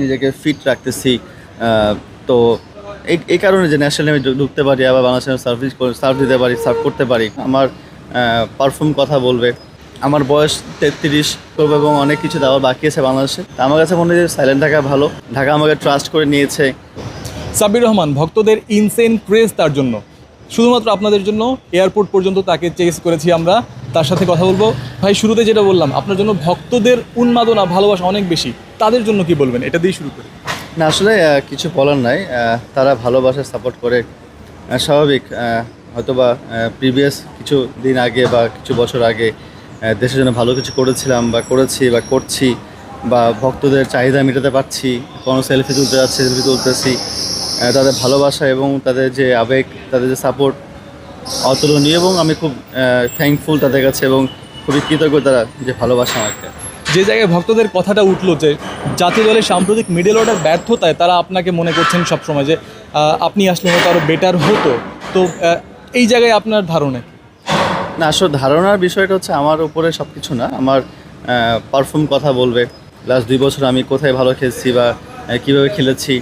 নিজেকে ফিট রাখতেছি তো এই এই কারণে যে ন্যাশনালি আমি ঢুকতে পারি আবার বাংলাদেশের সার্ভিস সার্ভ দিতে পারি সার্ভ করতে পারি। আমার পারফর্ম কথা বলবে। আমার বয়স তেত্রিশ করব এবং অনেক কিছু দেওয়ার বাকি আছে বাংলাদেশে। আমার কাছে মনে হয় সাইলেন্ট থাকা ভালো। ঢাকা আমাকে ট্রাস্ট করে নিয়েছে। সাব্বির রহমান, ভক্তদের ইনসেন ক্রেজ তার জন্য। শুধুমাত্র আপনাদের জন্য এয়ারপোর্ট পর্যন্ত তাকে চেস করেছি আমরা। তার সাথে কথা বলব। ভাই, শুরুতে যেটা বললাম, আপনার জন্য ভক্তদের উন্মাদনা, ভালোবাসা অনেক বেশি। তাদের জন্য কি বলবেন? এটা দিয়ে শুরু করি। না, আসলে কিছু বলার নাই। তারা ভালোবাসা সাপোর্ট করে। স্বাভাবিক হয়তোবা প্রিভিয়াস কিছু দিন আগে বা কিছু বছর আগে দেশের জন্য ভালো কিছু করেছিলাম বা করেছি বা করছি বা ভক্তদের চাহিদা মেটাতে পারছি, কোনো সেলফি তুলতে যাচ্ছে সেলফি তুলতেছি। তাদের ভালোবাসা এবং তাদের যে আবেগ তাদের যে সাপোর্ট অতুলনীয় এবং আমি খুব থ্যাঙ্কফুল তাদের কাছে এবং খুবই কৃতজ্ঞ তারা যে ভালোবাসা আমাকে। যে জায়গায় ভক্তদের কথাটা উঠল যে জাতীয় দলের সাম্প্রতিক মিডল অর্ডার ব্যর্থতায় তারা আপনাকে মনে করছেন সবসময় যে আপনি আসলে হয়তো আরও বেটার হতো। তো এই জায়গায় আপনার ধারণা না আসলে ধারণার বিষয়টা হচ্ছে আমার উপরে সব কিছু না। আমার পারফর্ম কথা বলবে। লাস্ট দুই বছর আমি কোথায় ভালো খেলছি বা কীভাবে খেলেছি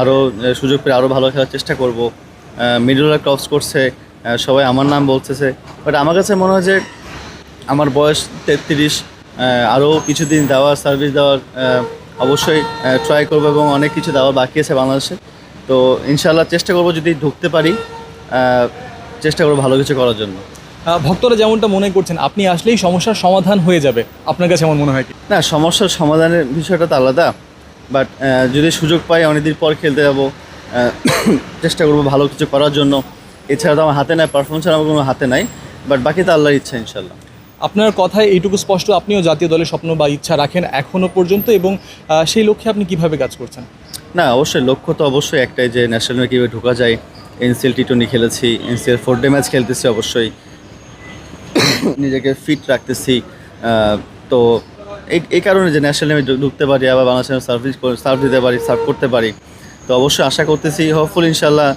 আরও সুযোগ পেয়ে আরও ভালো খেলার চেষ্টা করব। মিডল ক্রস করছে সবাই আমার নাম বলতেছে। বাট আমার কাছে মনে হয় যে আমার বয়স তেত্রিশ আরও কিছুদিন দেওয়ার সার্ভিস দেওয়ার অবশ্যই ট্রাই করব এবং অনেক কিছু দেওয়ার বাকি আছে বাংলাদেশে। তো ইনশাল্লাহ চেষ্টা করব যদি ঢুকতে পারি চেষ্টা করব ভালো কিছু করার জন্য। ভক্তরা যেমনটা মনে করছেন আপনি আসলেই সমস্যার সমাধান হয়ে যাবে। আপনার কাছে এমন মনে হয় কি? না সমস্যার সমাধানের বিষয়টা তো আলাদা। বাট যদি সুযোগ পাই অনেকদিন পর খেলতে যাব চেষ্টা করব ভালো কিছু করার জন্য। এছাড়া তো আমার হাতে নাই পারফরমেন্স আমার কোনো হাতে নাই বাট বাকি তো আল্লাহর ইচ্ছা ইনশাল্লাহ আপনার কথায় এইটুকু স্পষ্ট আপনিও জাতীয় দলের স্বপ্ন বা ইচ্ছা রাখেন এখনও পর্যন্ত এবং সেই লক্ষ্যে আপনি কীভাবে কাজ করছেন? না অবশ্যই লক্ষ্য তো অবশ্যই একটাই যে ন্যাশনাল কীভাবে ঢোকা যায়। এনসিএল টি টোয়েন্টি খেলেছি এনসিএল ফোর ডে ম্যাচ খেলতেছি অবশ্যই। নিজেকে ফিট রাখতেছি তো এই এই কারণে যে ন্যাশনাল আমি ঢুকতে পারি আবার বাংলাদেশের সার্ভিস সার্ভ দিতে পারি সার্ভ করতে পারি। তো অবশ্যই আশা করতেছি হোপফুল ইনশাল্লাহ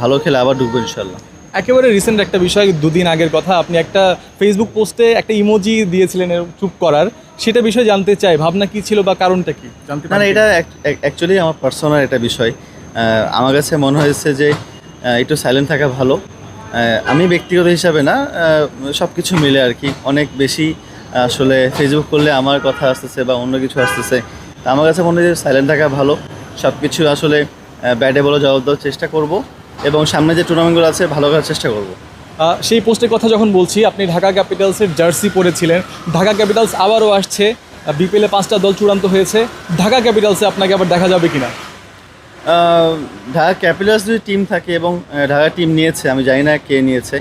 ভালো খেলে আবার ঢুকবো ইনশাল্লাহ একেবারে রিসেন্ট একটা বিষয় দুদিন আগের কথা আপনি একটা ফেসবুক পোস্টে একটা ইমোজি দিয়েছিলেন এর চুপ করার। সেটা বিষয়ে জানতে চাই ভাবনা কি ছিল বা কারণটা কি? জানতে না না পারি এটা অ্যাকচুয়ালি আমার পার্সোনাল একটা বিষয়। আমার কাছে মনে হয়েছে যে একটু সাইলেন্ট থাকা ভালো। আমি ব্যক্তিগত হিসাবে না সব কিছু মিলে আর কি অনেক বেশি আসলে ফেসবুক করলে আমার কথা আসতেছে বা অন্য কিছু আসতেছে। তা আমার কাছে মনে হয় যে সাইলেন্ট থাকা ভালো। সব কিছু আসলে ব্যাটে বলে জবাব দেওয়ার চেষ্টা করব এবং সামনে যে টুর্নামেন্টগুলো আছে ভালো করার চেষ্টা করব। সেই পোস্টের কথা যখন বলছি আপনি ঢাকা ক্যাপিটালসের জার্সি পরেছিলেন। ঢাকা ক্যাপিটালস আবারও আসছে। বিপিএলে পাঁচটা দল চূড়ান্ত হয়েছে। ঢাকা ক্যাপিটালসে আপনাকে আবার দেখা যাবে কিনা? ঢাকা ক্যাপিটালস যদি টিম থাকে এবং ঢাকা টিম নিয়েছে। আমি জানি না কে নিয়েছে।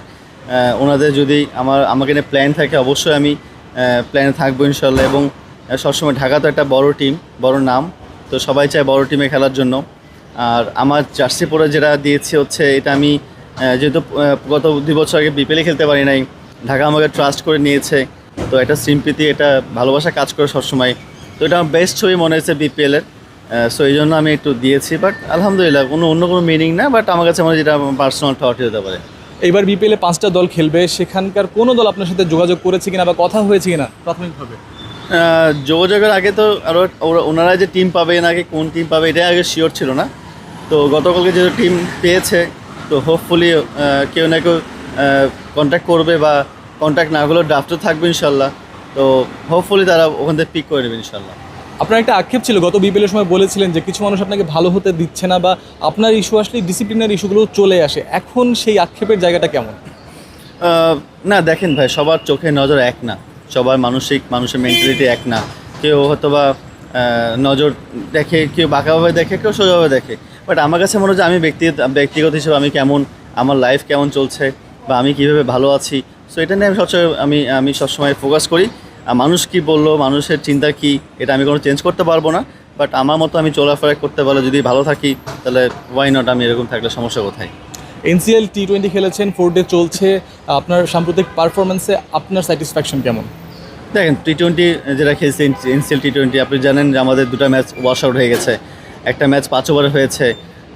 ওনাদের যদি আমার আমাকে নিয়ে প্ল্যান থাকে অবশ্যই আমি প্ল্যানে থাকব ইনশাল্লাহ এবং সবসময় ঢাকা তো একটা বড় টিম বড় নাম। তো সবাই চায় বড় টিমে খেলার জন্য। আর আমার জার্সি পরে যেটা দিয়েছে হচ্ছে, এটা আমি যেহেতু গত দুই বছর আগে বিপিএলে খেলতে পারি নাই, ঢাকা আমাকে ট্রাস্ট করে নিয়েছে। তো এটা সিম্পিতি এটা ভালোবাসা কাজ করে সবসময়। তো এটা আমার বেস্ট ছবি মনে হয়েছে বিপিএলের সো এই জন্য আমি একটু দিয়েছি বাট আলহামদুলিল্লাহ কোনো, অন্য কোনো মিনিং না বাট আমার কাছে মনে হয় যেটা পার্সোনাল থট হতে পারে। এইবার বিপিএলে পাঁচটা দল খেলবে, সেখানকার কোনো দল আপনার সাথে যোগাযোগ করেছে কিনা বা কথা হয়েছে কিনা প্রাথমিকভাবে? যোগাযোগের আগে তো আরও ওনারা যে টিম পাবে আগে, কোন টিম পাবে, এটাই আগে শিওর ছিল না। তো গতকালকে যে টিম পেয়েছে, তো হোপফুলি কেউ না কেউ কন্ট্যাক্ট করবে বা কন্ট্যাক্ট না হলেও ড্রাফটও থাকবে ইনশাল্লাহ। তো হোপফুলি তারা ওখান থেকে পিক করে নেবে ইনশাল্লাহ। আপনার একটা আক্ষেপ ছিল, গত বিপিএলের সময় বলেছিলেন যে কিছু মানুষ আপনাকে ভালো হতে দিচ্ছে না বা আপনার ইস্যু আসলে ডিসিপ্লিনার ইস্যুগুলো চলে আসে। এখন সেই আক্ষেপের জায়গাটা কেমন? না, দেখেন ভাই, সবার চোখে নজর এক না। সবার মানসিক, মানুষের মেন্টালিটি এক না। কেউ হয়তো বা নজর দেখে, কেউ বাঁকাভাবে দেখে, কেউ সোজাভাবে দেখে। বাট আমার কাছে মনে হয় যে আমি ব্যক্তিগত ব্যক্তিগত হিসেবে আমি কেমন, আমার লাইফ কেমন চলছে বা আমি কীভাবে ভালো আছি। সো এটা নিয়ে আমি সবসময়, আমি আমি সবসময় ফোকাস করি। মানুষ কি বলল মানুষের চিন্তা কি এটা আমি কোনো চেঞ্জ করতে পারব না বাট আমার মতো আমি চলাফেরা করতে পারলে যদি ভালো থাকি তাহলে ওয়াই নট আমি এরকম থাকলে সমস্যা কোথায়? এনসিএল টি টোয়েন্টি খেলেছেন ফোর ডে চলছে আপনার সাম্প্রতিক পারফরমেন্সে আপনার স্যাটিসফ্যাকশন কেমন? দেখেন টি টোয়েন্টি যেটা খেলছে এনসিএল টি টোয়েন্টি আপনি জানেন যে আমাদের দুটো ম্যাচ ওয়াশ আউট হয়ে গেছে একটা ম্যাচ পাঁচ ওভার হয়েছে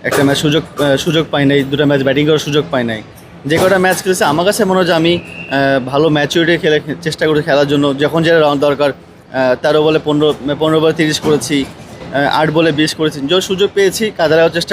একটা ম্যাচ সুযোগ সুযোগ পাই নাই দুটো ম্যাচ ব্যাটিং করার সুযোগ পাই নাই। যে কটা ম্যাচ খেলেছে, আমার কাছে মনে হয় আমি ভালো ম্যাচিউরিটি খেলে, চেষ্টা করি খেলার জন্য, যখন যেটা রাউন্ড দরকার তেরো বলে পনেরো পনেরো বলে তিরিশ করেছি আট বলে বিশ করেছি যে সুযোগ পেয়েছি, কাজে চেষ্টা